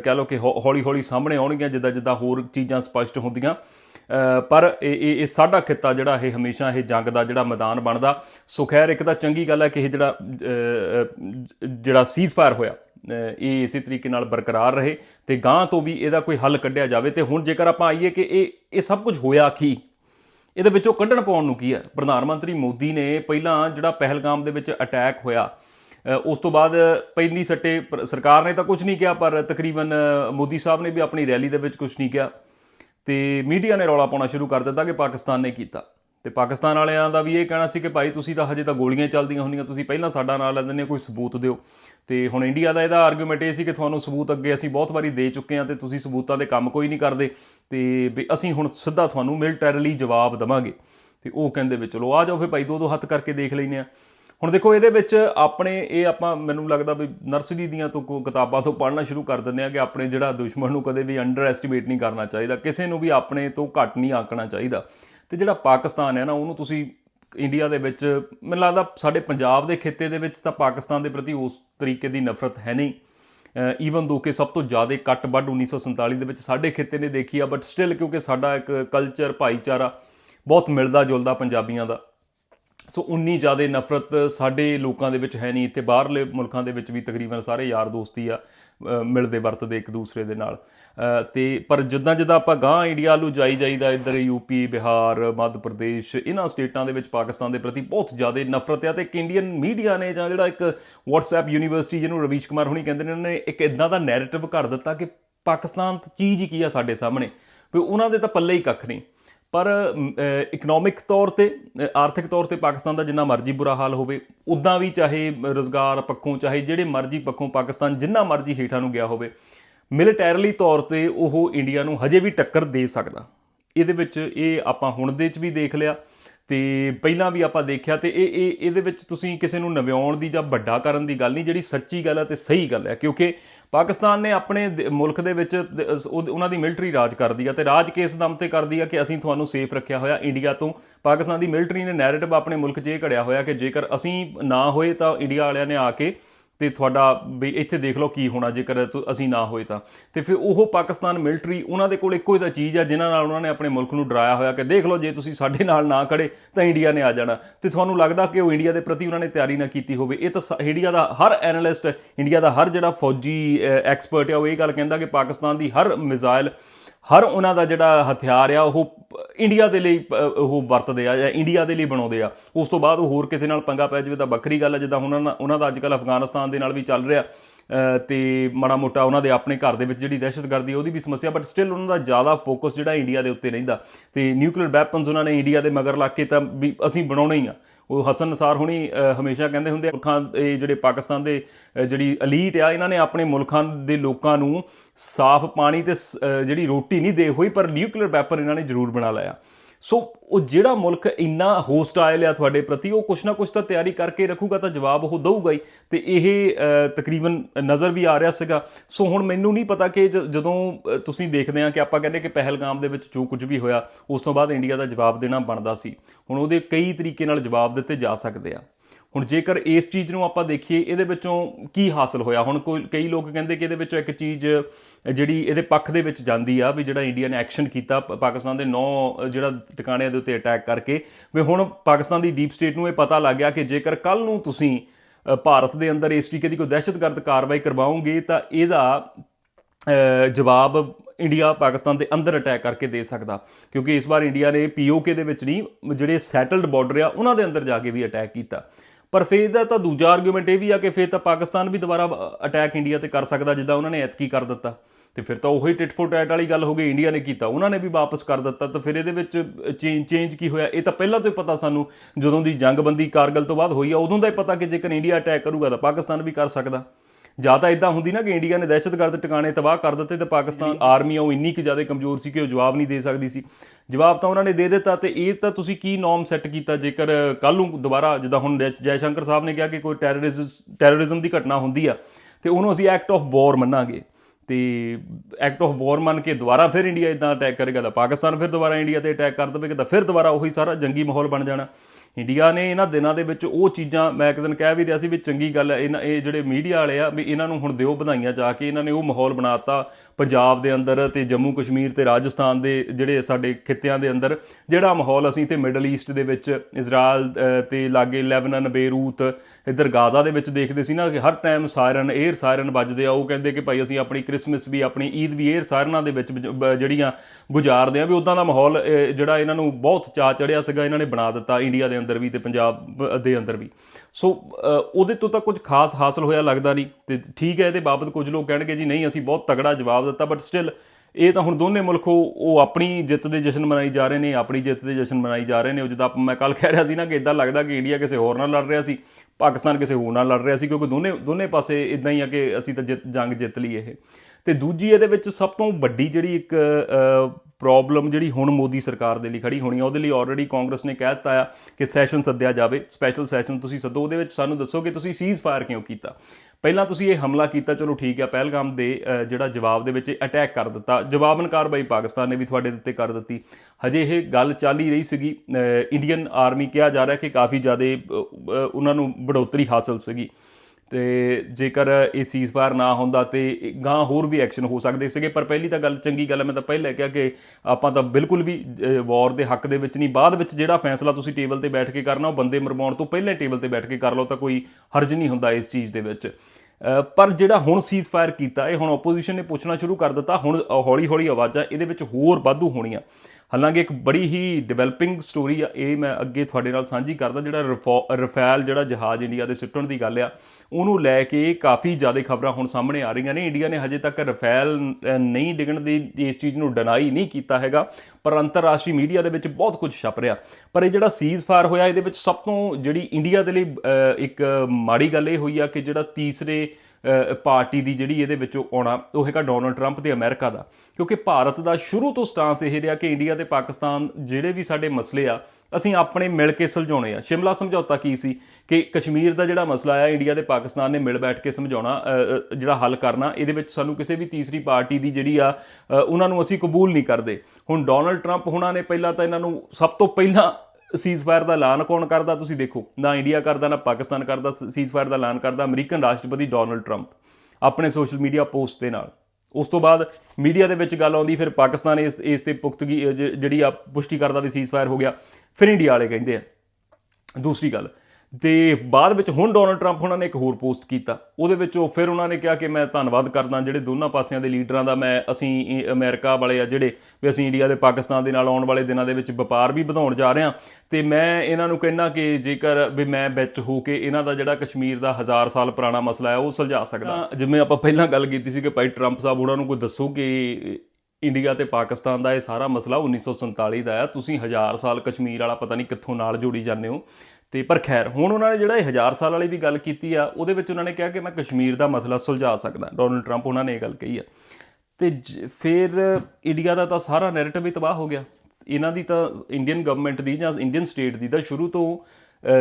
ਕਹਿ ਲਓ ਕਿ ਹੌਲੀ ਹੌਲੀ ਸਾਹਮਣੇ ਆਉਣਗੀਆਂ ਜਿੱਦਾਂ ਜਿੱਦਾਂ ਹੋਰ ਚੀਜ਼ਾਂ ਸਪਸ਼ਟ ਹੁੰਦੀਆਂ। ਪਰ ਇਹ ਇਹ ਇਹ ਸਾਡਾ ਖਿੱਤਾ ਜਿਹੜਾ ਇਹ ਹਮੇਸ਼ਾ ਇਹ ਜੰਗ ਦਾ ਜਿਹੜਾ ਮੈਦਾਨ ਬਣਦਾ। ਸੋ ਖੈਰ ਇੱਕ ਤਾਂ ਚੰਗੀ ਗੱਲ ਹੈ ਕਿ ਇਹ ਜਿਹੜਾ ਅਹ, ਅਹ, ਜਿਹੜਾ ਸੀਜ਼ਫਾਇਰ ਹੋਇਆ ਇਹ ਇਸੇ ਤਰੀਕੇ ਨਾਲ ਬਰਕਰਾਰ ਰਹੇ ਤੇ ਗਾਂ ਤੋਂ ਵੀ ਇਹਦਾ ਕੋਈ ਹੱਲ ਕੱਢਿਆ ਜਾਵੇ। ਤੇ ਹੁਣ ਜੇਕਰ ਆਪਾਂ ਆਈਏ ਕਿ ਇਹ ਇਹ ਸਭ ਕੁਝ ਹੋਇਆ ਕੀ? ਇਹਦੇ ਵਿੱਚੋਂ ਕੱਢਣ ਪਾਉਣ ਨੂੰ ਕੀ ਹੈ? ਪ੍ਰਧਾਨ ਮੰਤਰੀ ਮੋਦੀ ਨੇ ਪਹਿਲਾਂ ਜਿਹੜਾ ਪਹਿਲਗਾਮ ਦੇ ਵਿੱਚ ਅਟੈਕ ਹੋਇਆ ਉਸ ਤੋਂ ਬਾਅਦ ਪਹਿਲੀ ਸੱਟੇ ਪਰ- ਸਰਕਾਰ ਨੇ ਤਾਂ ਕੁਝ ਨਹੀਂ ਕਿਹਾ, ਪਰ ਤਕਰੀਬਨ ਮੋਦੀ ਸਾਹਿਬ ਨੇ ਵੀ ਆਪਣੀ ਰੈਲੀ ਦੇ ਵਿੱਚ ਕੁਝ ਨਹੀਂ ਕਿਹਾ। ਤੇ ਮੀਡੀਆ ਨੇ ਰੌਲਾ ਪਾਉਣਾ ਸ਼ੁਰੂ ਕਰ ਦਿੱਤਾ ਕਿ ਪਾਕਿਸਤਾਨ ਨੇ ਕੀਤਾ। ਤੇ ਪਾਕਿਸਤਾਨ ਵਾਲਿਆਂ ਦਾ ਵੀ ਇਹ ਕਹਿਣਾ ਸੀ ਕਿ ਭਾਈ ਤੁਸੀਂ ਤਾਂ ਹਜੇ ਤਾਂ ਗੋਲੀਆਂ ਚੱਲਦੀਆਂ ਹੁੰਦੀਆਂ, ਤੁਸੀਂ ਪਹਿਲਾਂ ਸਾਡਾ ਨਾਂ ਲੈ ਦਿੰਦੇ ਕੋਈ ਸਬੂਤ ਦਿਓ। ਤੇ ਹੁਣ ਇੰਡੀਆ ਦਾ ਇਹਦਾ ਆਰਗੂਮੈਂਟ ਇਹ ਸੀ ਕਿ ਤੁਹਾਨੂੰ ਸਬੂਤ ਅੱਗੇ ਅਸੀਂ ਬਹੁਤ ਵਾਰੀ ਦੇ ਚੁੱਕੇ ਹਾਂ ਤੇ ਤੁਸੀਂ ਸਬੂਤਾਂ ਦੇ ਕੰਮ ਕੋਈ ਨਹੀਂ ਕਰਦੇ। ਤੇ ਵੀ ਅਸੀਂ ਹੁਣ ਸਿੱਧਾ ਤੁਹਾਨੂੰ ਮਿਲਟਰੀਲੀ ਜਵਾਬ ਦਵਾਂਗੇ। ਤੇ ਉਹ ਕਹਿੰਦੇ ਵੀ ਚਲੋ ਆ ਜਾਓ ਫਿਰ ਭਾਈ ਦੋ ਦੋ ਹੱਥ ਕਰਕੇ ਦੇਖ ਲੈਨੇ ਆ ਹੁਣ ਦੇਖੋ, ਇਹਦੇ ਵਿੱਚ ਆਪਣੇ, ਇਹ ਆਪਾਂ, ਮੈਨੂੰ ਲੱਗਦਾ ਵੀ ਨਰਸਰੀ ਦੀਆਂ ਤੋਂ ਕੋ, ਕਿਤਾਬਾਂ ਤੋਂ ਪੜ੍ਹਨਾ ਸ਼ੁਰੂ ਕਰ ਦਿੰਦੇ ਆ ਕਿ ਆਪਣੇ ਜਿਹੜਾ ਦੁਸ਼ਮਣ ਨੂੰ ਕਦੇ ਵੀ ਅੰਡਰ ਐਸਟੀਮੇਟ ਨਹੀਂ ਕਰਨਾ ਚਾਹੀਦਾ, ਕਿਸੇ ਨੂੰ ਵੀ ਆਪਣੇ ਤੋਂ ਘੱਟ ਨਹੀਂ ਆਂਕਣਾ ਚਾਹੀਦਾ। ਤੇ ਜਿਹੜਾ ਪਾਕਿਸਤਾਨ ਹੈ ਨਾ, ਉਹਨੂੰ ਤੁਸੀਂ ਇੰਡੀਆ ਦੇ ਵਿੱਚ, ਮੈਨੂੰ ਲੱਗਦਾ ਸਾਡੇ ਪੰਜਾਬ ਦੇ ਖਿੱਤੇ ਦੇ ਵਿੱਚ ਤਾਂ ਪਾਕਿਸਤਾਨ ਦੇ ਪ੍ਰਤੀ ਉਸ ਤਰੀਕੇ ਦੀ ਨਫ਼ਰਤ ਹੈ ਨਹੀਂ। ਈਵਨ ਦੋ ਕਿ ਸਭ ਤੋਂ ਜ਼ਿਆਦਾ ਕੱਟ ਵੱਡ 1947 ਦੇ ਵਿੱਚ ਸਾਡੇ ਖਿੱਤੇ ਨੇ ਦੇਖੀ ਆ ਬਟ ਸਟਿਲ ਕਿਉਂਕਿ ਸਾਡਾ ਇੱਕ ਕਲਚਰ ਭਾਈਚਾਰਾ ਬਹੁਤ ਮਿਲਦਾ ਜੁਲਦਾ ਪੰਜਾਬੀਆਂ ਦਾ। ਸੋ ਉਨੀ ਜ਼ਿਆਦਾ ਨਫ਼ਰਤ ਸਾਡੇ ਲੋਕਾਂ ਦੇ ਵਿੱਚ ਹੈ ਨਹੀਂ ਤੇ ਬਾਹਰਲੇ ਮੁਲਕਾਂ ਦੇ ਵਿੱਚ ਵੀ ਤਕਰੀਬਨ ਸਾਰੇ ਯਾਰ ਦੋਸਤੀ ਆ ਮਿਲਦੇ ਵਰਤਦੇ ਇੱਕ ਦੂਸਰੇ ਦੇ ਨਾਲ। ਅ, ਤੇ ਪਰ ਜਿੱਦਾਂ ਜਿੱਦਾਂ ਆਪਾਂ ਗਾਂ ਇੰਡੀਆ ਨੂੰ ਜਾਈ ਜਾਈਦਾ ਇੱਧਰ ਯੂਪੀ ਬਿਹਾਰ ਮੱਧ ਪ੍ਰਦੇਸ਼ ਇਹਨਾਂ ਸਟੇਟਾਂ ਦੇ ਵਿੱਚ ਪਾਕਿਸਤਾਨ ਦੇ ਪ੍ਰਤੀ ਬਹੁਤ ਜ਼ਿਆਦਾ ਨਫ਼ਰਤ ਆ ਤੇ ਇੱਕ ਇੰਡੀਅਨ ਮੀਡੀਆ ਨੇ ਜਾਂ ਜਿਹੜਾ ਇੱਕ WhatsApp ਯੂਨੀਵਰਸਿਟੀ ਜਿਹਨੂੰ ਰਵੀਸ਼ ਕੁਮਾਰ ਹੁਣੀ ਕਹਿੰਦੇ ਨੇ ਉਹਨਾਂ ਨੇ ਇੱਕ ਇਦਾਂ ਦਾ ਨੈਰੇਟਿਵ ਘੜ ਦਿੱਤਾ ਕਿ ਪਾਕਿਸਤਾਨ ਚੀਜ਼ ਹੀ ਕੀ ਆ ਸਾਡੇ ਸਾਹਮਣੇ? ਵੀ ਉਹਨਾਂ ਦੇ ਤਾਂ ਪੱਲੇ ਹੀ ਕੱਖ ਨਹੀਂ। ਪਰ ਇਕਨੋਮਿਕ ਤੌਰ ਤੇ ਆਰਥਿਕ ਤੌਰ ਤੇ ਪਾਕਿਸਤਾਨ ਦਾ ਜਿੰਨਾ ਮਰਜ਼ੀ ਬੁਰਾ ਹਾਲ ਹੋਵੇ, ਉਦਾਂ ਵੀ ਚਾਹੇ ਰੋਜ਼ਗਾਰ ਪੱਖੋਂ, ਚਾਹੇ ਜਿਹੜੇ ਮਰਜ਼ੀ ਪੱਖੋਂ ਪਾਕਿਸਤਾਨ ਜਿੰਨਾ ਮਰਜ਼ੀ ਹੇਠਾਂ ਨੂੰ ਗਿਆ ਹੋਵੇ ਮਿਲਟੈਰਲੀ ਤੌਰ ਤੇ ਉਹ ਇੰਡੀਆ ਨੂੰ ਹਜੇ ਵੀ ਟੱਕਰ ਦੇ ਸਕਦਾ। ਇਹਦੇ ਵਿੱਚ ਇਹ ਆਪਾਂ ਹੁਣ ਦੇ ਚ ਵੀ ਦੇਖ ਲਿਆ ਤੇ ਪਹਿਲਾਂ ਵੀ ਆਪਾਂ ਦੇਖਿਆ ਤੇ ਇਹ ਇਹ, ਇਹਦੇ ਵਿੱਚ ਤੁਸੀਂ ਕਿਸੇ ਨੂੰ ਨਵਿਆਉਣ ਦੀ ਜਾਂ ਵੱਡਾ ਕਰਨ ਦੀ ਗੱਲ ਨਹੀਂ, ਜਿਹੜੀ ਸੱਚੀ ਗੱਲ ਹੈ ਤੇ ਸਹੀ ਗੱਲ ਹੈ, ਕਿਉਂਕਿ ਪਾਕਿਸਤਾਨ ਨੇ ਆਪਣੇ ਦ- ਮੁਲਕ ਦੇ ਵਿੱਚ ਉਹਨਾਂ ਦੀ ਮਿਲਟਰੀ ਰਾਜ ਕਰਦੀ ਆ ਤੇ ਰਾਜ ਕਿਸ ਦਮ ਤੇ ਕਰਦੀ ਆ ਕਿ ਅਸੀਂ ਤੁਹਾਨੂੰ ਸੇਫ ਰੱਖਿਆ ਹੋਇਆ ਇੰਡੀਆ ਤੋਂ। ਪਾਕਿਸਤਾਨ ਦੀ ਮਿਲਟਰੀ ਨੇ ਨੈਰੇਟਿਵ ਆਪਣੇ ਮੁਲਕ 'ਚ ਇਹ ਘੜਿਆ ਹੋਇਆ ਕਿ ਜੇਕਰ ਅਸੀਂ ਨਾ ਹੋਏ ਤਾਂ ਇੰਡੀਆ ਵਾਲਿਆਂ ਨੇ ਆ ਕੇ ਤੇ ਤੁਹਾਡਾ ਵੀ ਇੱਥੇ ਦੇਖ ਲਓ ਕੀ ਹੋਣਾ, ਜੇਕਰ ਤੁ- ਅਸੀਂ ਨਾ ਹੋਏ ਤਾਂ। ਤੇ ਫਿਰ ਉਹ ਪਾਕਿਸਤਾਨ ਮਿਲਟਰੀ ਉਹਨਾਂ ਦੇ ਕੋਲ ਇੱਕੋ ਹੀ ਤਾਂ ਚੀਜ਼ ਆ, ਜਿਨ੍ਹਾਂ ਨਾਲ ਉਹਨਾਂ ਨੇ ਆਪਣੇ ਮੁਲਕ ਨੂੰ ਡਰਾਇਆ ਹੋਇਆ ਕਿ ਦੇਖ ਲਓ ਜੇ ਤੁਸੀਂ ਸਾਡੇ ਨਾਲ ਨਾ ਖੜੇ ਤਾਂ ਇੰਡੀਆ ਨੇ ਆ ਜਾਣਾ। ਤੇ ਤੁਹਾਨੂੰ ਲੱਗਦਾ ਕਿ ਉਹ ਇੰਡੀਆ ਦੇ ਪ੍ਰਤੀ ਉਹਨਾਂ ਨੇ ਤਿਆਰੀ ਨਾ ਕੀਤੀ ਹੋਵੇ? ਇਹ ਤਾਂ ਸ- ਇੰਡੀਆ ਦਾ ਹਰ ਐਨਾਲਿਸਟ ਇੰਡੀਆ ਦਾ ਹਰ ਜਿਹੜਾ ਫੌਜੀ ਐਕਸਪਰਟ ਆ, ਉਹ ਇਹ ਗੱਲ ਕਹਿੰਦਾ ਕਿ ਪਾਕਿਸਤਾਨ ਦੀ ਹਰ ਮਿਜ਼ਾਈਲ ਹਰ ਉਹਨਾਂ ਦਾ ਜਿਹੜਾ ਹਥਿਆਰ ਆ, ਉਹ ਇੰਡੀਆ ਦੇ ਲਈ ਪ- ਉਹ ਵਰਤਦੇ ਆ ਜਾਂ ਇੰਡੀਆ ਦੇ ਲਈ ਬਣਾਉਂਦੇ ਆ। ਉਸ ਤੋਂ ਬਾਅਦ ਉਹ ਹੋਰ ਕਿਸੇ ਨਾਲ ਪੰਗਾ ਪੈ ਜਾਵੇ ਤਾਂ ਵੱਖਰੀ ਗੱਲ ਆ, ਜਿੱਦਾਂ ਹੁਣ ਉਹਨਾਂ ਉਹਨਾਂ ਦਾ ਅੱਜਕੱਲ ਅਫਗਾਨਿਸਤਾਨ ਦੇ ਨਾਲ ਵੀ ਚੱਲ ਰਿਹਾ। ਤੇ ਮਾੜਾ ਮੋਟਾ ਉਹਨਾਂ ਦੇ ਆਪਣੇ ਘਰ ਦੇ ਵਿੱਚ ਜਿਹੜੀ ਦਹਿਸ਼ਤਗਰਦੀ ਉਹਦੀ ਵੀ ਸਮੱਸਿਆ ਬਟ ਸਟਿਲ ਉਹਨਾਂ ਦਾ ਜ਼ਿਆਦਾ ਫੋਕਸ ਜਿਹੜਾ ਇੰਡੀਆ ਦੇ ਉੱਤੇ ਰਹਿੰਦਾ। ਤੇ ਨਿਊਕਲੀਅਰ ਵੈਪਨਸ ਉਹਨਾਂ ਨੇ ਇੰਡੀਆ ਦੇ ਮਗਰ ਲਾ ਕੇ ਤਾਂ ਵੀ ਅਸੀਂ ਬਣਾਉਣੇ ਹੀ ਆ। ਉਹ ਹਸਨ ਨਸਾਰ ਹੁਣੀ ਹਮੇਸ਼ਾ ਕਹਿੰਦੇ ਹੁੰਦੇ ਆ, ਮੁਲਕਾਂ ਇਹ ਜਿਹੜੇ ਪਾਕਿਸਤਾਨ ਦੇ ਜਿਹੜੀ ਅਲੀਟ ਆ, ਇਹਨਾਂ ਨੇ ਆਪਣੇ ਮੁਲਕਾਂ ਦੇ ਲੋਕਾਂ ਨੂੰ ਸਾਫ਼ ਪਾਣੀ ਤੇ ਸ- ਜਿਹੜੀ ਰੋਟੀ ਨਹੀਂ ਦੇ ਹੋਈ, ਪਰ ਨਿਊਕਲੀਅਰ ਵੈਪਨ ਇਹਨਾਂ ਨੇ ਜ਼ਰੂਰ ਬਣਾ ਲਿਆ। ਸੋ ਉਹ ਜਿਹੜਾ ਮੁਲਕ ਇੰਨਾ ਹੋਸਟਾਈਲ ਆ ਤੁਹਾਡੇ ਪ੍ਰਤੀ, ਉਹ ਕੁਛ ਨਾ ਕੁਛ ਤਾਂ ਤਿਆਰੀ ਕਰਕੇ ਰੱਖੂਗਾ, ਤਾਂ ਜਵਾਬ ਉਹ ਦਊਗਾ ਹੀ। ਤੇ ਇਹ ਤਕਰੀਬਨ ਨਜ਼ਰ ਵੀ ਆ ਰਿਹਾ ਸੀਗਾ। ਸੋ ਹੁਣ ਮੈਨੂੰ ਨਹੀਂ ਪਤਾ ਕਿ ਜਦੋਂ ਤੁਸੀਂ ਦੇਖਦੇ ਆ ਕਿ ਆਪਾਂ ਕਹਿੰਦੇ ਕਿ ਪਹਿਲਗਾਮ ਦੇ ਵਿੱਚ ਜੋ ਕੁਝ ਵੀ ਹੋਇਆ, ਉਸ ਤੋਂ ਬਾਅਦ ਇੰਡੀਆ ਦਾ ਜਵਾਬ ਦੇਣਾ ਬਣਦਾ ਸੀ। ਹੁਣ ਉਹਦੇ ਕਈ ਤਰੀਕੇ ਨਾਲ ਜਵਾਬ ਦਿੱਤੇ ਜਾ ਸਕਦੇ ਆ। ਹੁਣ ਜੇਕਰ ਇਸ ਚੀਜ਼ ਨੂੰ ਆਪਾਂ ਦੇਖੀਏ, ਇਹਦੇ ਵਿੱਚੋਂ ਕੀ ਹਾਸਲ ਹੋਇਆ? ਹੁਣ ਕੋਈ, ਕਈ ਲੋਕ ਕਹਿੰਦੇ ਕਿ ਇਹਦੇ ਵਿੱਚੋਂ ਇੱਕ ਚੀਜ਼, ਜਿਹੜੀ ਇਹਦੇ ਪੱਖ ਦੇ ਵਿੱਚ ਜਾਂਦੀ ਆ ਵੀ ਜਿਹੜਾ ਇੰਡੀਆ ਨੇ ਐਕਸ਼ਨ ਕੀਤਾ ਪਾਕਿਸਤਾਨ ਦੇ ਨੌ, ਜਿਹੜਾ ਟਿਕਾਣਿਆਂ ਦੇ ਉੱਤੇ ਅਟੈਕ ਕਰਕੇ। ਵੀ ਹੁਣ ਪਾਕਿਸਤਾਨ ਦੀ ਡੀਪ ਸਟੇਟ ਨੂੰ ਇਹ ਪਤਾ ਲੱਗ ਗਿਆ ਕਿ ਜੇਕਰ ਕੱਲ ਨੂੰ ਤੁਸੀਂ ਭਾਰਤ ਦੇ ਅੰਦਰ ਇਸ ਤਰੀਕੇ ਦੀ ਕੋਈ ਦਹਿਸ਼ਤਗਰਦ ਕਾਰਵਾਈ ਕਰਵਾਓਗੇ, ਤਾਂ ਇਹਦਾ ਜਵਾਬ ਇੰਡੀਆ ਪਾਕਿਸਤਾਨ ਦੇ ਅੰਦਰ ਅਟੈਕ ਕਰਕੇ ਦੇ ਸਕਦਾ। ਕਿਉਂਕਿ ਇਸ ਵਾਰ ਇੰਡੀਆ ਨੇ ਪੀਓਕੇ ਦੇ ਵਿੱਚ ਨਹੀਂ, ਜਿਹੜੇ ਸੈਟਲਡ ਬਾਰਡਰ ਆ, ਉਹਨਾਂ ਦੇ ਅੰਦਰ ਜਾ ਕੇ ਵੀ ਅਟੈਕ ਕੀਤਾ। ਪਰ ਫਿਰ ਇਹਦਾ ਤਾਂ ਦੂਜਾ ਆਰਗੂਮੈਂਟ ਇਹ ਵੀ ਆ ਕਿ ਫਿਰ ਤਾਂ ਪਾਕਿਸਤਾਨ ਵੀ ਦੁਬਾਰਾ ਅਟੈਕ ਇੰਡੀਆ ਤੇ ਕਰ ਸਕਦਾ ਜਿੱਦਾਂ ਉਹਨਾਂ ਨੇ ਐਤਕੀ ਕਰ ਦਿੱਤਾ। ਤੇ ਫਿਰ ਤਾਂ ਉਹੀ ਟਿਟ ਫੋਰ ਟੈਟ ਵਾਲੀ ਗੱਲ ਹੋ ਗਈ ਇੰਡੀਆ ਨੇ ਕੀਤਾ। ਉਹਨਾਂ ਨੇ ਵੀ ਵਾਪਸ ਕਰ ਦਿੱਤਾ। ਤਾਂ ਫਿਰ ਇਹਦੇ ਵਿੱਚ ਚੇਂਜ ਚੇਂਜ ਕੀ ਹੋਇਆ? ਇਹ ਤਾਂ ਪਹਿਲਾਂ ਤੋਂ ਹੀ ਪਤਾ ਸਾਨੂੰ, ਜਦੋਂ ਦੀ ਜੰਗਬੰਦੀ ਕਾਰਗਲ ਤੋਂ ਬਾਅਦ ਹੋਈ ਆ, ਉਦੋਂ ਦਾ ਹੀ ਪਤਾ ਕਿ ਜੇਕਰ ਇੰਡੀਆ ਅਟੈਕ ਕਰੂਗਾ ਤਾਂ ਪਾਕਿਸਤਾਨ ਵੀ ਕਰ ਸਕਦਾ। ਜਾਂ ਤਾਂ ਇਦਾਂ ਹੁੰਦੀ ਨਾ ਕਿ ਇੰਡੀਆ ਨੇ ਦਹਿਸ਼ਤਗਰਦ ਟਿਕਾਣੇ ਤਬਾਹ ਕਰ ਦਿੱਤੇ ਤੇ ਪਾਕਿਸਤਾਨ ਆਰਮੀ ਉਹ ਇੰਨੀ ਕੁ ਜ਼ਿਆਦਾ ਕਮਜ਼ੋਰ ਸੀ ਕਿ ਉਹ ਜਵਾਬ ਨਹੀਂ ਦੇ ਸਕਦੀ ਸੀ। ਜਵਾਬ ਤਾਂ ਉਹਨਾਂ ਨੇ ਦੇ ਦਿੱਤਾ ਤੇ ਇਹ ਤਾਂ ਤੁਸੀਂ ਕੀ ਨੋਰਮ ਸੈੱਟ ਕੀਤਾ? ਜੇਕਰ ਕੱਲ ਨੂੰ ਦੁਬਾਰਾ ਜਿੱਦਾਂ ਹੁਣ ਜੈ- ਜੈ ਸ਼ੰਕਰ ਸਾਹਿਬ ਨੇ ਕਿਹਾ ਕਿ ਕੋਈ ਟੈਰਰਿਜ਼ਮ ਟੈਰਰਿਜ਼ਮ ਦੀ ਘਟਨਾ ਹੁੰਦੀ ਆ ਤੇ ਉਹਨੂੰ ਅਸੀਂ ਐਕਟ ਆਫ ਵਾਰ ਮੰਨਾਂਗੇ। ਤੇ ਐਕਟ ਆਫ ਵਾਰ ਮੰਨ ਕੇ ਦੁਬਾਰਾ ਫਿਰ ਇੰਡੀਆ ਇਦਾਂ ਅਟੈਕ ਕਰੇਗਾ ਤਾਂ ਪਾਕਿਸਤਾਨ ਫਿਰ ਦੁਬਾਰਾ ਇੰਡੀਆ ਤੇ ਅਟੈਕ ਕਰ ਦੇਵੇਗਾ ਤਾਂ ਫਿਰ ਦੁਬਾਰਾ ਉਹੀ ਸਾਰਾ ਜੰਗੀ ਮਾਹੌਲ ਬਣ ਜਾਣਾ। ਇੰਡੀਆ ਨੇ ਇਹਨਾਂ ਦਿਨਾਂ ਦੇ ਵਿੱਚ ਉਹ ਚੀਜ਼ਾਂ, ਮੈਂ ਇੱਕ ਦਿਨ ਕਹਿ ਵੀ ਰਿਹਾ ਸੀ ਵੀ ਚੰਗੀ ਗੱਲ ਹੈ, ਇਹਨਾਂ ਇਹ ਜਿਹੜੇ ਮੀਡੀਆ ਵਾਲੇ ਆ, ਵੀ ਇਹਨਾਂ ਨੂੰ ਹੁਣ ਦਿਓ ਵਧਾਈਆਂ ਜਾ ਕੇ, ਇਹਨਾਂ ਨੇ ਉਹ ਮਾਹੌਲ ਬਣਾਤਾ ਪੰਜਾਬ ਦੇ ਅੰਦਰ ਤੇ ਜੰਮੂ ਕਸ਼ਮੀਰ ਤੇ ਰਾਜਸਥਾਨ ਦੇ ਜਿਹੜੇ ਸਾਡੇ ਖਿੱਤਿਆਂ ਦੇ ਅੰਦਰ ਜਿਹੜਾ ਮਾਹੌਲ ਅਸੀਂ ਤੇ ਮਿਡਲ ਈਸਟ ਦੇ ਵਿੱਚ ਇਜ਼ਰਾਈਲ ਅ, ਤੇ ਲਾਗੇ ਲੈਬਨਾਨ ਬੇਰੂਤ ਇੱਧਰ ਗਾਜ਼ਾ ਦੇ ਵਿੱਚ ਦੇਖਦੇ ਸੀ ਨਾ ਕਿ ਹਰ ਟਾਈਮ ਸਾਇਰਨ 에ਅਰ ਸਾਇਰਨ ਵੱਜਦੇ ਆ। ਉਹ ਕਹਿੰਦੇ ਕਿ ਭਾਈ ਅਸੀਂ ਆਪਣੀ ਕ੍ਰਿਸਮਸ ਵੀ ਆਪਣੀ ਈਦ ਵੀ 에ਅਰ ਸਾਇਰਨਾਂ ਦੇ ਵਿੱਚ ਜਿਹੜੀਆਂ ਗੁਜ਼ਾਰਦੇ ਆ ਵੀ ਉਦਾਂ ਦਾ ਮਾਹੌਲ ਜਿਹੜਾ ਇਹਨਾਂ ਨੂੰ ਬਹੁਤ ਚਾਅ ਚੜਿਆ ਸੀਗਾ ਇਹਨਾਂ ਨੇ ਬਣਾ ਦਿੱਤਾ ਇੰਡੀਆ ਦੇ ਅੰਦਰ ਵੀ ਤੇ ਪੰਜਾਬ ਦੇ ਅੰਦਰ ਵੀ। ਸੋ ਉਹਦੇ ਤੋਂ ਤਾਂ ਕੁਝ ਖਾਸ ਹਾਸਲ ਹੋਇਆ ਲੱਗਦਾ ਨਹੀਂ ਤੇ ਠੀਕ ਹੈ, ਇਹਦੇ ਬਾਬਤ ਕੁਝ ਲੋਕ ਕਹਿਣਗੇ ਜੀ, ਨਹੀਂ, ਅਸੀਂ ਬਹੁਤ ਤਗੜਾ ਜਵਾਬ ਦਿੱਤਾ ਬਟ ਸਟਿਲ ਇਹ ਤਾਂ ਹੁਣ ਦੋਨੇ ਮੁਲਕ ਉਹ ਆਪਣੀ ਜਿੱਤ ਦੇ ਜਸ਼ਨ ਮਨਾਈ ਜਾ ਰਹੇ ਨੇ, ਆਪਣੀ ਜਿੱਤ ਦੇ ਜਸ਼ਨ ਮਨਾਈ ਜਾ ਰਹੇ ਨੇ, ਉਹ ਜਿੱਦਾਂ ਆਪਾਂ- ਮੈਂ ਕੱਲ ਕਹਿ ਰਿਹਾ ਸੀ ਨਾ ਕਿ ਇਦਾਂ ਲੱਗਦਾ ਕਿ ਇੰਡੀਆ ਕਿਸੇ ਹੋਰ ਨਾਲ ਲੜ ਰਿਹਾ ਸੀ, ਪਾਕਿਸਤਾਨ ਕਿਸੇ ਹੋਰ ਨਾਲ ਲੜ ਰਿਹਾ ਸੀ, ਕਿਉਂਕਿ ਦੋਨੇ ਦੋਨੇ ਪਾਸੇ ਇਦਾਂ ਹੀ ਆ ਕਿ ਅਸੀਂ ਤਾਂ ਜਿੱਤ, ਜੰਗ ਜਿੱਤ ਲਈ ਇਹ। ਤੇ ਦੂਜੀ ਇਹਦੇ ਵਿੱਚ ਸਭ ਤੋਂ ਵੱਡੀ ਜਿਹੜੀ ਇੱਕ ਪ੍ਰੋਬਲਮ ਜਿਹੜੀ ਹੁਣ ਮੋਦੀ ਸਰਕਾਰ ਦੇ ਲਈ ਖੜੀ ਹੋਣੀ ਆ, ਉਹਦੇ ਲਈ ਆਲਰੇਡੀ ਕਾਂਗਰਸ ਨੇ ਕਹਿ ਦਿੱਤਾ ਆ ਕਿ ਸੈਸ਼ਨ ਸੱਦਿਆ ਜਾਵੇ ਸਪੈਸ਼ਲ ਸੈਸ਼ਨ ਤੁਸੀਂ ਸੱਦੋ, ਉਹਦੇ ਵਿੱਚ ਸਾਨੂੰ ਦੱਸੋ ਕਿ ਤੁਸੀਂ ਸੀਜ਼ ਫਾਇਰ ਕਿਉਂ ਕੀਤਾ? ਪਹਿਲਾਂ ਤੁਸੀਂ ਇਹ ਹਮਲਾ ਕੀਤਾ, ਚਲੋ ਠੀਕ ਹੈ ਪਹਿਲਗਾਮ ਦੇ ਜਿਹੜਾ ਜਵਾਬ ਦੇ ਵਿੱਚ ਅਟੈਕ ਕਰ ਦਿੱਤਾ, ਜਵਾਬਨ ਕਾਰਵਾਈ ਪਾਕਿਸਤਾਨ ਨੇ ਵੀ ਤੁਹਾਡੇ ਉੱਤੇ ਕਰ ਦਿੱਤੀ। ਹਜੇ ਇਹ ਗੱਲ ਚੱਲ ਹੀ ਰਹੀ ਸੀਗੀ ਇੰਡੀਅਨ ਆਰਮੀ ਕਿਹਾ ਜਾ ਰਿਹਾ ਕਿ ਕਾਫੀ ਜ਼ਿਆਦਾ ਉਹਨਾਂ ਨੂੰ ਬੜੋਤਰੀ ਹਾਸਲ ਸੀਗੀ। ਤੇ ਜੇਕਰ ਇਹ ਸੀਜ਼ਫਾਇਰ ਨਾ ਹੁੰਦਾ ਤੇ ਗਾਂ ਹੋਰ ਵੀ ਐਕਸ਼ਨ ਹੋ ਸਕਦੇ ਸੀਗੇ, ਪਰ ਪਹਿਲੀ ਤਾਂ ਗੱਲ, ਚੰਗੀ ਗੱਲ ਹੈ, ਮੈਂ ਤਾਂ ਪਹਿਲਾਂ ਕਿਹਾ ਕਿ ਆਪਾਂ ਤਾਂ ਬਿਲਕੁਲ ਵੀ ਵਾਰ ਦੇ ਹੱਕ ਦੇ ਵਿੱਚ ਨਹੀਂ। ਬਾਅਦ ਵਿੱਚ ਜਿਹੜਾ ਫੈਸਲਾ ਤੁਸੀਂ ਟੇਬਲ ਤੇ ਬੈਠ ਕੇ ਕਰਨਾ, ਉਹ ਬੰਦੇ ਮਰਵਾਉਣ ਤੋਂ ਪਹਿਲਾਂ ਟੇਬਲ ਤੇ ਬੈਠ ਕੇ ਕਰ ਲਓ, ਤਾਂ ਕੋਈ ਹਰਜ ਨਹੀਂ ਹੁੰਦਾ ਇਸ ਚੀਜ਼ ਦੇ ਵਿੱਚ। ਪਰ ਜਿਹੜਾ ਹੁਣ ਸੀਜ਼ਫਾਇਰ ਕੀਤਾ, ਇਹ ਹੁਣ ਆਪੋਜੀਸ਼ਨ ਨੇ ਪੁੱਛਣਾ ਸ਼ੁਰੂ ਕਰ ਦਿੱਤਾ, ਹੁਣ ਹੌਲੀ ਹੌਲੀ ਆਵਾਜ਼ਾਂ ਇਹਦੇ ਵਿੱਚ ਹੋਰ ਵਾਧੂ ਹੋਣੀਆਂ। ਹਾਲਾਂਕਿ ਇੱਕ ਬੜੀ ਹੀ ਡਿਵੈਲਪਿੰਗ ਸਟੋਰੀ ਆ, ਇਹ ਮੈਂ ਅੱਗੇ ਤੁਹਾਡੇ ਨਾਲ ਸਾਂਝੀ ਕਰਦਾ, ਜਿਹੜਾ ਰਫਾ- ਰਫੇਲ, ਜਿਹੜਾ ਜਹਾਜ਼ ਇੰਡੀਆ ਦੇ ਸਿੱਟਣ ਦੀ ਗੱਲ ਆ, ਉਹਨੂੰ ਲੈ ਕੇ ਕਾਫੀ ਜ਼ਿਆਦਾ ਖਬਰਾਂ ਹੁਣ ਸਾਹਮਣੇ ਆ ਰਹੀਆਂ ਨੇ। ਇੰਡੀਆ ਨੇ ਹਜੇ ਤੱਕ ਰਫੇਲ ਨਹੀਂ ਡਿੱਗਣ ਦੀ, ਇਸ ਚੀਜ਼ ਨੂੰ ਡਿਨਾਈ ਨਹੀਂ ਕੀਤਾ ਹੈਗਾ, ਪਰ ਅੰਤਰਰਾਸ਼ਟਰੀ ਮੀਡੀਆ ਦੇ ਵਿੱਚ ਬਹੁਤ ਕੁਝ ਛਪ ਰਿਹਾ। ਪਰ ਇਹ ਜਿਹੜਾ ਸੀਜ਼ ਫਾਇਰ ਹੋਇਆ, ਇਹਦੇ ਵਿੱਚ ਸਭ ਤੋਂ ਜਿਹੜੀ ਇੰਡੀਆ ਦੇ ਲਈ ਇੱਕ ਮਾੜੀ ਗੱਲ ਇਹ ਹੋਈ ਆ ਕਿ ਜਿਹੜਾ ਤੀਸਰੇ ਪਾਰਟੀ ਦੀ ਜਿਹੜੀ ਇਹਦੇ ਵਿੱਚੋਂ ਆਉਣਾ, ਉਹ ਹੈਗਾ ਡੋਨਲਡ ਟਰੰਪ ਤੇ ਅਮਰੀਕਾ ਦਾ। ਕਿਉਂਕਿ ਭਾਰਤ ਦਾ ਸ਼ੁਰੂ ਤੋਂ ਸਟਾਂਸ ਇਹ ਰਿਹਾ ਕਿ ਇੰਡੀਆ ਤੇ ਪਾਕਿਸਤਾਨ ਜਿਹੜੇ ਵੀ ਸਾਡੇ ਮਸਲੇ ਆ, ਅਸੀਂ ਆਪਣੇ ਮਿਲ ਕੇ ਸੁਲਝਾਉਣੇ ਆ। ਸ਼ਿਮਲਾ ਸਮਝੌਤਾ ਕੀ ਸੀ? ਕਿ ਕਸ਼ਮੀਰ ਦਾ ਜਿਹੜਾ ਮਸਲਾ ਆ ਇੰਡੀਆ ਤੇ ਪਾਕਿਸਤਾਨ ਨੇ ਮਿਲ ਬੈਠ ਕੇ ਸਮਝਾਉਣਾ ਜਿਹੜਾ ਹੱਲ ਕਰਨਾ, ਇਹਦੇ ਵਿੱਚ ਸਾਨੂੰ ਕਿਸੇ ਵੀ ਤੀਸਰੀ ਪਾਰਟੀ ਦੀ ਜਿਹੜੀ ਆ ਉਹਨਾਂ ਨੂੰ ਅਸੀਂ ਕਬੂਲ ਨਹੀਂ ਕਰਦੇ। ਹੁਣ ਡੋਨਲਡ ਟਰੰਪ ਹੁਣਾਂ ਨੇ ਪਹਿਲਾਂ ਤਾਂ ਇਹਨਾਂ ਨੂੰ ਸਭ ਤੋਂ ਪਹਿਲਾਂ ਸੀਜ਼ਫਾਇਰ ਦਾ ਐਲਾਨ ਕੌਣ ਕਰਦਾ? ਤੁਸੀਂ ਦੇਖੋ, ਨਾ ਇੰਡੀਆ ਕਰਦਾ, ਨਾ ਪਾਕਿਸਤਾਨ ਕਰਦਾ ਸੀਜ਼ਫਾਇਰ ਦਾ ਐਲਾਨ ਕਰਦਾ ਅਮਰੀਕਨ ਰਾਸ਼ਟਰਪਤੀ ਡੋਨਲਡ ਟਰੰਪ ਆਪਣੇ ਸੋਸ਼ਲ ਮੀਡੀਆ ਪੋਸਟ ਦੇ ਨਾਲ। ਉਸ ਤੋਂ ਬਾਅਦ ਮੀਡੀਆ ਦੇ ਵਿੱਚ ਗੱਲ ਆਉਂਦੀ, ਫਿਰ ਪਾਕਿਸਤਾਨ ਇਸ ਇਸ ਤੇ ਪੁਖਤਗੀ ਜਿਹੜੀ ਆ ਪੁਸ਼ਟੀ ਕਰਦਾ ਵੀ ਸੀਜ਼ਫਾਇਰ ਹੋ ਗਿਆ, ਫਿਰ ਇੰਡੀਆ ਵਾਲੇ ਕਹਿੰਦੇ ਆ। ਦੂਸਰੀ ਗੱਲ ਤੇ ਬਾਅਦ ਵਿੱਚ ਹੁਣ ਡੋਨਲਡ ਟਰੰਪ ਉਹਨਾਂ ਨੇ ਇੱਕ ਹੋਰ ਪੋਸਟ ਕੀਤਾ। ਉਹਦੇ ਵਿੱਚ ਉਹ ਫਿਰ ਉਹਨਾਂ ਨੇ ਕਿਹਾ ਕਿ ਮੈਂ ਧੰਨਵਾਦ ਕਰਦਾ ਜਿਹੜੇ ਦੋਨਾਂ ਪਾਸਿਆਂ ਦੇ ਲੀਡਰਾਂ ਦਾ ਮੈਂ ਅਸੀਂ ਇਹ ਅਮਰੀਕਾ ਵਾਲੇ ਆ ਜਿਹੜੇ ਵੀ ਅਸੀਂ ਇੰਡੀਆ ਦੇ ਪਾਕਿਸਤਾਨ ਦੇ ਨਾਲ ਆਉਣ ਵਾਲੇ ਦਿਨਾਂ ਦੇ ਵਿੱਚ ਵਪਾਰ ਵੀ ਵਧਾਉਣ ਜਾ ਰਹੇ ਹਾਂ। ਤੇ ਮੈਂ ਇਹਨਾਂ ਨੂੰ ਕਹਿਣਾ ਕਿ ਜੇਕਰ ਵੀ ਮੈਂ ਵਿੱਚ ਹੋ ਕੇ ਇਹਨਾਂ ਦਾ ਜਿਹੜਾ ਕਸ਼ਮੀਰ ਦਾ ਹਜ਼ਾਰ ਸਾਲ ਪੁਰਾਣਾ ਮਸਲਾ ਹੈ, ਉਹ ਸੁਲਝਾ ਸਕਦਾ। ਜਿਵੇਂ ਆਪਾਂ ਪਹਿਲਾਂ ਗੱਲ ਕੀਤੀ ਸੀ ਕਿ ਭਾਈ ਟਰੰਪ ਸਾਹਿਬ ਉਹਨਾਂ ਨੂੰ ਕੋਈ ਦੱਸੋ ਕਿ ਇੰਡੀਆ ਤੇ ਪਾਕਿਸਤਾਨ ਦਾ ਇਹ ਸਾਰਾ ਮਸਲਾ 1947 ਦਾ ਆ ਤੁਸੀਂ ਹਜ਼ਾਰ ਸਾਲ ਕਸ਼ਮੀਰ ਵਾਲਾ ਪਤਾ ਨਹੀਂ ਕਿੱਥੋਂ ਨਾਲ ਜੋੜੀ ਜਾਂਦੇ ਹੋ। ਤੇ ਪਰ ਖੈਰ, ਹੁਣ ਉਹਨਾਂ ਨੇ ਜਿਹੜਾ ਇਹ ਹਜ਼ਾਰ ਸਾਲ ਵਾਲੀ ਵੀ ਗੱਲ ਕੀਤੀ ਆ, ਉਹਦੇ ਵਿੱਚ ਉਹਨਾਂ ਨੇ ਕਿਹਾ ਕਿ ਮੈਂ ਕਸ਼ਮੀਰ ਦਾ ਮਸਲਾ ਸੁਲਝਾ ਸਕਦਾ। ਡੋਨਲਡ ਟਰੰਪ ਉਹਨਾਂ ਨੇ ਇਹ ਗੱਲ ਕਹੀ ਆ। ਤੇ ਜ- ਫਿਰ ਇੰਡੀਆ ਦਾ ਤਾਂ ਸਾਰਾ ਨੈਰੇਟਿਵ ਹੀ ਤਬਾਹ ਹੋ ਗਿਆ। ਇਹਨਾਂ ਦੀ ਤਾਂ ਇੰਡੀਅਨ ਗਵਰਨਮੈਂਟ ਦੀ ਜਾਂ ਇੰਡੀਅਨ ਸਟੇਟ ਦੀ ਤਾਂ ਸ਼ੁਰੂ ਤੋਂ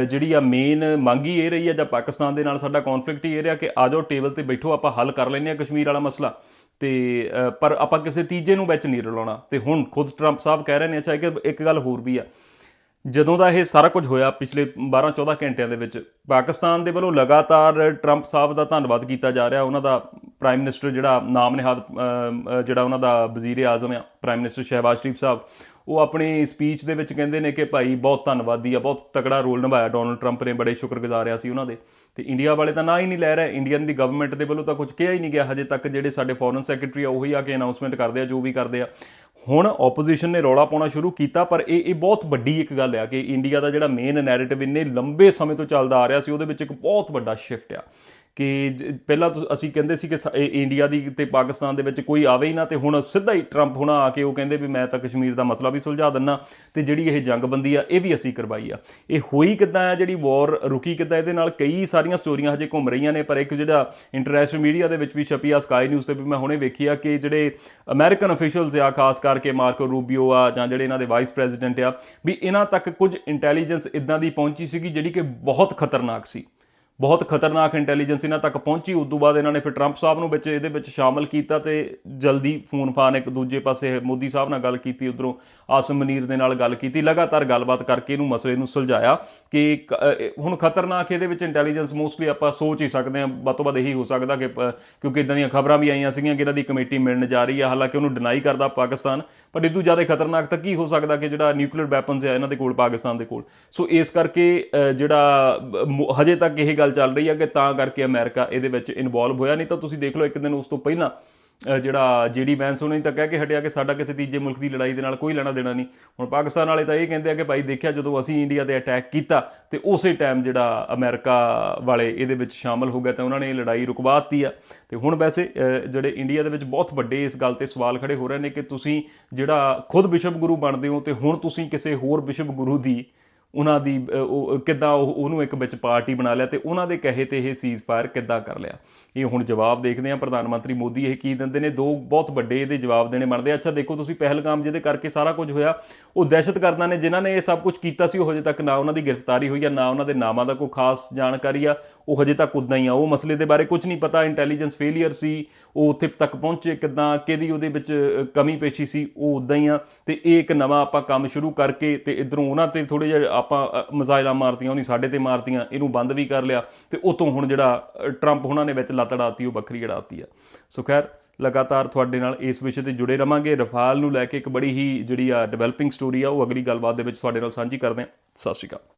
ਜਿਹੜੀ ਆ ਮੇਨ ਮੰਗ ਹੀ ਇਹ ਰਹੀ ਆ ਜਾਂ ਪਾਕਿਸਤਾਨ ਦੇ ਨਾਲ ਸਾਡਾ ਕਨਫਲਿਕਟ ਹੀ ਇਹ ਰਿਹਾ ਕਿ ਆ ਜਾਓ ਟੇਬਲ ਤੇ ਬੈਠੋ, ਆਪਾਂ ਹੱਲ ਕਰ ਲੈਂਦੇ ਆ ਕਸ਼ਮੀਰ ਵਾਲਾ ਮਸਲਾ। ਤੇ ਪਰ ਆਪਾਂ ਕਿਸੇ ਤੀਜੇ ਨੂੰ ਵਿੱਚ ਨਹੀਂ ਰਲਾਉਣਾ। ਤੇ ਹੁਣ ਖੁਦ ਟਰੰਪ ਸਾਹਿਬ ਕਹਿ ਰਹੇ ਨੇ, ਅੱਛਾ, ਇੱਕ ਇੱਕ ਗੱਲ ਹੋਰ ਵੀ ਆ। ਜਦੋਂ ਦਾ ਇਹ ਸਾਰਾ ਕੁਝ ਹੋਇਆ ਪਿਛਲੇ 12-14 ਘੰਟਿਆਂ ਦੇ ਵਿੱਚ, ਪਾਕਿਸਤਾਨ ਦੇ ਵੱਲੋਂ ਲਗਾਤਾਰ ਟਰੰਪ ਸਾਹਿਬ ਦਾ ਧੰਨਵਾਦ ਕੀਤਾ ਜਾ ਰਿਹਾ, ਉਹਨਾਂ ਦਾ ਪ੍ਰਾਈਮ ਮਿਨਿਸਟਰ ਜਿਹੜਾ ਨਾਮ ਨਿਹਾਦ ਜਿਹੜਾ ਉਹਨਾਂ ਦਾ ਵਜ਼ੀਰ ਆਜ਼ਮ ਆ, ਪ੍ਰਾਈਮ ਮਿਨਿਸਟਰ ਸ਼ਹਿਬਾਜ਼ ਸ਼ਰੀਫ ਸਾਹਿਬ ਉਹ ਆਪਣੀ ਸਪੀਚ ਦੇ ਵਿੱਚ ਕਹਿੰਦੇ ਨੇ ਕਿ ਭਾਈ ਬਹੁਤ ਧੰਨਵਾਦੀ ਆ, ਬਹੁਤ ਤਕੜਾ ਰੋਲ ਨਿਭਾਇਆ ਡੋਨਲਡ ਟਰੰਪ ਨੇ, ਬੜੇ ਸ਼ੁਕਰਗੁਜ਼ਾਰ ਆ ਸੀ ਉਹਨਾਂ ਦੇ। ਤੇ ਇੰਡੀਆ ਵਾਲੇ ਤਾਂ ਨਾ ਹੀ ਨਹੀਂ ਲੈ ਰਹੇ ਇੰਡੀਅਨ ਦੀ ਗਵਰਨਮੈਂਟ ਦੇ ਵੱਲੋਂ ਤਾਂ ਕੁਝ ਕਿਹਾ ਹੀ ਨਹੀਂ ਗਿਆ, ਹਜੇ ਤੱਕ ਜਿਹੜੇ ਸਾਡੇ ਫੋਰਨ ਸੈਕਟਰੀ ਆ, ਉਹੀ ਆ ਕੇ ਅਨਾਉਂਸਮੈਂਟ ਕਰਦੇ ਆ, ਜੋ ਵੀ ਕਰਦੇ ਆ। ਹੁਣ ਆਪੋਜੀਸ਼ਨ ਨੇ ਰੌਲਾ ਪਾਉਣਾ ਸ਼ੁਰੂ ਕੀਤਾ, ਪਰ ਇਹ ਇਹ ਬਹੁਤ ਵੱਡੀ ਇੱਕ ਗੱਲ ਆ ਕਿ ਇੰਡੀਆ ਦਾ ਜਿਹੜਾ ਮੇਨ ਨੈਰੇਟਿਵ ਇੰਨੇ ਲੰਬੇ ਸਮੇਂ ਤੋਂ ਚੱਲਦਾ ਆ ਰਿਹਾ ਸੀ, ਉਹਦੇ ਵਿੱਚ ਇੱਕ ਬਹੁਤ ਵੱਡਾ ਸ਼ਿਫਟ ਆ। ਕਿ ਜ- ਪਹਿਲਾਂ ਤਾਂ ਅਸੀਂ ਕਹਿੰਦੇ ਸੀ ਕਿ ਸ- ਇੰਡੀਆ ਦੀ ਤੇ ਪਾਕਿਸਤਾਨ ਦੇ ਵਿੱਚ ਕੋਈ ਆਵੇ ਹੀ ਨਾ ਤੇ ਹੁਣ ਸਿੱਧਾ ਹੀ ਟਰੰਪ ਹੁਣਾ ਆ ਕੇ ਉਹ ਕਹਿੰਦੇ ਵੀ ਮੈਂ ਤਾਂ ਕਸ਼ਮੀਰ ਦਾ ਮਸਲਾ ਵੀ ਸੁਲਝਾ ਦਿੰਨਾ ਤੇ ਜਿਹੜੀ ਇਹ ਜੰਗਬੰਦੀ ਆ, ਇਹ ਵੀ ਅਸੀਂ ਕਰਵਾਈ ਆ। ਇਹ ਹੋਈ ਕਿੱਦਾਂ ਆ, ਜਿਹੜੀ ਵਾਰ ਰੁਕੀ ਕਿੱਦਾਂ, ਇਹਦੇ ਨਾਲ ਕਈ ਸਾਰੀਆਂ ਸਟੋਰੀਆਂ ਹਜੇ ਘੁੰਮ ਰਹੀਆਂ ਨੇ, ਪਰ ਇੱਕ ਜਿਹੜਾ ਇੰਟਰਨੈਸ਼ਨਲ ਮੀਡੀਆ ਦੇ ਵਿੱਚ ਵੀ ਛਪੀ ਆ ਸਕਾਈ ਨਿਊਜ਼ ਤੇ ਵੀ ਮੈਂ ਹੁਣੇ ਵੇਖੀ ਆ ਕਿ ਜਿਹੜੇ ਅਮਰੀਕਨ ਅਫੀਸ਼ੀਅਲਸ ਆ, ਖਾਸ ਕਰਕੇ ਮਾਰਕੋ ਰੂਬੀਓ ਆ ਜਾਂ ਜਿਹੜੇ ਇਹਨਾਂ ਦੇ ਵਾਈਸ ਪ੍ਰੈਜ਼ੀਡੈਂਟ ਆ, ਵੀ ਇਹਨਾਂ ਤੱਕ ਕੁਝ ਇੰਟੈਲੀਜੈਂਸ ਇਦਾਂ ਦੀ ਪਹੁੰਚੀ ਸੀਗੀ ਜਿਹੜੀ ਕਿ ਬਹੁਤ ਖਤਰਨਾਕ ਸੀ। ਬਹੁਤ ਖਤਰਨਾਕ ਇੰਟੈਲੀਜੈਂਸ ਇਹਨਾਂ ਤੱਕ ਪਹੁੰਚੀ। ਉਸ ਤੋਂ ਬਾਅਦ ਇਹਨਾਂ ਨੇ ਫਿਰ ਟਰੰਪ ਸਾਹਿਬ ਨੂੰ ਵਿੱਚ ਇਹਦੇ ਵਿੱਚ ਸ਼ਾਮਲ ਕੀਤਾ ਤੇ ਜਲਦੀ ਫੋਨ ਫਾਨ ਇੱਕ ਦੂਜੇ ਪਾਸੇ ਮੋਦੀ ਸਾਹਿਬ ਨਾਲ ਗੱਲ ਕੀਤੀ, ਉਧਰੋਂ ਆਸਮ ਮਨੀਰ ਦੇ ਨਾਲ ਗੱਲ ਕੀਤੀ। ਲਗਾਤਾਰ ਗੱਲਬਾਤ ਕਰਕੇ ਇਹਨੂੰ ਮਸਲੇ ਨੂੰ ਸੁਲਝਾਇਆ ਕਿ ਹੁਣ ਖਤਰਨਾਕ ਇਹਦੇ ਵਿੱਚ ਇੰਟੈਲੀਜੈਂਸ ਮੋਸਟਲੀ ਆਪਾਂ ਸੋਚ ਹੀ ਸਕਦੇ ਹਾਂ। ਵੱਧ ਤੋਂ ਵੱਧ ਇਹੀ ਹੋ ਸਕਦਾ ਕਿ ਕਿਉਂਕਿ ਇਦਾਂ ਦੀਆਂ ਖਬਰਾਂ ਵੀ ਆਈਆਂ ਸੀਗੀਆਂ ਕਿ ਇਹਨਾਂ ਦੀ ਕਮੇਟੀ ਮਿਲਣ ਜਾ ਰਹੀ ਹੈ ਹਾਲਾਂਕਿ ਉਹਨੂੰ ਡਿਨਾਈ ਕਰਦਾ ਪਾਕਿਸਤਾਨ। ਪਰ ਇਦੋਂ ਜ਼ਿਆਦਾ ਖਤਰਨਾਕ ਤਾਂ ਕੀ ਹੋ ਸਕਦਾ ਕਿ ਜਿਹੜਾ ਨਿਊਕਲੀਅਰ ਵੈਪਨਸ ਹੈ ਇਹਨਾਂ ਦੇ ਕੋਲ, ਪਾਕਿਸਤਾਨ ਦੇ ਕੋਲ? ਸੋ ਇਸ ਕਰਕੇ ਜਿਹੜਾ ਹਜੇ ਤੱਕ ਇਹ ਗੱਲ ਚੱਲ ਰਹੀ ਹੈ ਕਿ ਤਾਂ ਕਰਕੇ ਅਮਰੀਕਾ ਇਹਦੇ ਵਿੱਚ ਇਨਵੋਲਵ ਹੋਇਆ, ਨਹੀਂ ਤਾਂ ਤੁਸੀਂ ਦੇਖ ਲਓ ਇੱਕ ਦਿਨ ਉਸ ਤੋਂ ਪਹਿਲਾਂ ਜਿਹੜਾ ਜੀਡੀ ਵੈਂਸ ਨੇ ਤਾਂ ਕਹਿ ਕੇ ਹਟਿਆ ਕਿ ਸਾਡਾ ਕਿਸੇ ਤੀਜੇ ਮੁਲਕ ਦੀ ਲੜਾਈ ਦੇ ਨਾਲ ਕੋਈ ਲੈਣਾ ਦੇਣਾ ਨਹੀਂ। ਹੁਣ ਪਾਕਿਸਤਾਨ ਵਾਲੇ ਤਾਂ ਇਹ ਕਹਿੰਦੇ ਆ ਕਿ ਭਾਈ ਦੇਖਿਆ ਜਦੋਂ ਅਸੀਂ ਇੰਡੀਆ ਤੇ ਅਟੈਕ ਕੀਤਾ ਤੇ ਉਸੇ ਟਾਈਮ ਜਿਹੜਾ ਅਮਰੀਕਾ ਵਾਲੇ ਇਹਦੇ ਵਿੱਚ ਸ਼ਾਮਲ ਹੋ ਗਏ ਤਾਂ ਉਹਨਾਂ ਨੇ ਇਹ ਲੜਾਈ ਰੁਕਵਾਤੀ ਆ। ਤੇ ਹੁਣ ਵੈਸੇ ਜਿਹੜੇ ਇੰਡੀਆ ਦੇ ਵਿੱਚ ਬਹੁਤ ਵੱਡੇ ਇਸ ਗੱਲ ਤੇ ਸਵਾਲ ਖੜੇ ਹੋ ਰਹੇ ਨੇ ਕਿ ਤੁਸੀਂ ਜਿਹੜਾ ਖੁਦ ਵਿਸ਼ਵ ਗੁਰੂ ਬਣਦੇ ਹੋ ਤੇ ਹੁਣ ਤੁਸੀਂ ਕਿਸੇ ਹੋਰ ਵਿਸ਼ਵ ਗੁਰੂ ਦੀ, ਉਹਨਾਂ ਦੀ ਉਹ ਕਿੱਦਾਂ ਉਹ, ਉਹਨੂੰ ਇੱਕ ਵਿੱਚ ਪਾਰਟੀ ਬਣਾ ਲਿਆ ਤੇ ਉਹਨਾਂ ਦੇ ਕਹੇ ਤੇ ਇਹ ਸੀਜ਼ਫਾਇਰ ਕਿੱਦਾਂ ਕਰ ਲਿਆ। ਇਹ ਹੁਣ ਜਵਾਬ ਦੇਖਦੇ ਆ ਪ੍ਰਧਾਨ ਮੰਤਰੀ ਮੋਦੀ ਇਹ ਕੀ ਦਿੰਦੇ ਨੇ? ਦੋ ਬਹੁਤ ਵੱਡੇ ਇਹਦੇ ਜਵਾਬ ਦੇਣੇ ਬਣਦੇ ਆ। ਅੱਛਾ ਦੇਖੋ ਤੁਸੀਂ ਪਹਿਲਗਾਮ ਜਿਹਦੇ ਕਰਕੇ ਸਾਰਾ ਕੁਝ ਹੋਇਆ ਉਹ ਦਹਿਸ਼ਤਗਰਦਾਂ ਨੇ ਜਿਨ੍ਹਾਂ ਨੇ ਇਹ ਸਭ ਕੁਝ ਕੀਤਾ ਸੀ ਉਹ ਹਜੇ ਤੱਕ ਨਾ ਉਹਨਾਂ ਦੀ ਗ੍ਰਿਫਤਾਰੀ ਹੋਈ ਆ ਨਾ ਉਹਨਾਂ ਦੇ ਨਾਮਾਂ ਦਾ ਕੋਈ ਖਾਸ ਜਾਣਕਾਰੀ ਆ। ਉਹ ਹਜੇ ਤੱਕ ਉਦਾਂ ਹੀ ਆ। ਉਹ ਮਸਲੇ ਦੇ ਬਾਰੇ ਕੁਝ ਨਹੀਂ ਪਤਾ। ਇੰਟੈਲੀਜੈਂਸ ਫੇਲਿਅਰ ਸੀ ਉਹ ਉੱਥੇ ਤੱਕ ਪਹੁੰਚੇ ਕਿੱਦਾਂ ਕਿਹਦੀ ਉਹਦੇ ਵਿੱਚ ਕਮੀ ਪੇਸ਼ੀ ਸੀ ਉਹ ਉਦਾਂ ਹੀ ਆ। ਤੇ ਇਹ ਇੱਕ ਨਵਾਂ ਆਪਾਂ ਕੰਮ ਸ਼ੁਰੂ ਕਰਕੇ ਤੇ ਇਧਰੋਂ ਉਹਨਾਂ ਤੇ ਥੋੜੇ ਜਿਹਾ ਆਪਾਂ ਅ, ਮਿਜ਼ਾਈਲਾਂ ਮਾਰਤੀਆਂ ਉਹਨੀ ਸਾਡੇ ਤੇ ਮਾਰਤੀਆਂ ਇਹਨੂੰ ਬੰਦ ਵੀ ਕਰ ਲਿਆ। ਤੇ ਉਤੋਂ ਹੁਣ ਜਿਹੜਾ ਟਰੰਪ ਉਹਨਾਂ ਨੇ ਵਿੱਚ ਲੱਤ ਅੜਾਤੀ ਉਹ ਵੱਖਰੀ ਅੜਾਤੀ ਆ। ਸੋ ਖੈਰ, ਲਗਾਤਾਰ ਤੁਹਾਡੇ ਨਾਲ ਇਸ ਵਿਸ਼ੇ ਤੇ ਜੁੜੇ ਰਵਾਂਗੇ ਰਫਾਲ ਨੂੰ ਲੈ ਕੇ ਇੱਕ ਬੜੀ ਹੀ ਜਿਹੜੀ ਆ ਡਿਵੈਲਪਿੰਗ ਸਟੋਰੀ ਆ, ਉਹ ਅਗਲੀ ਗੱਲਬਾਤ ਦੇ ਵਿੱਚ ਤੁਹਾਡੇ ਨਾਲ ਸਾਂਝੀ ਕਰਦੇ ਹਾਂ। ਸਤਿ ਸ਼੍ਰੀ ਅਕਾਲ।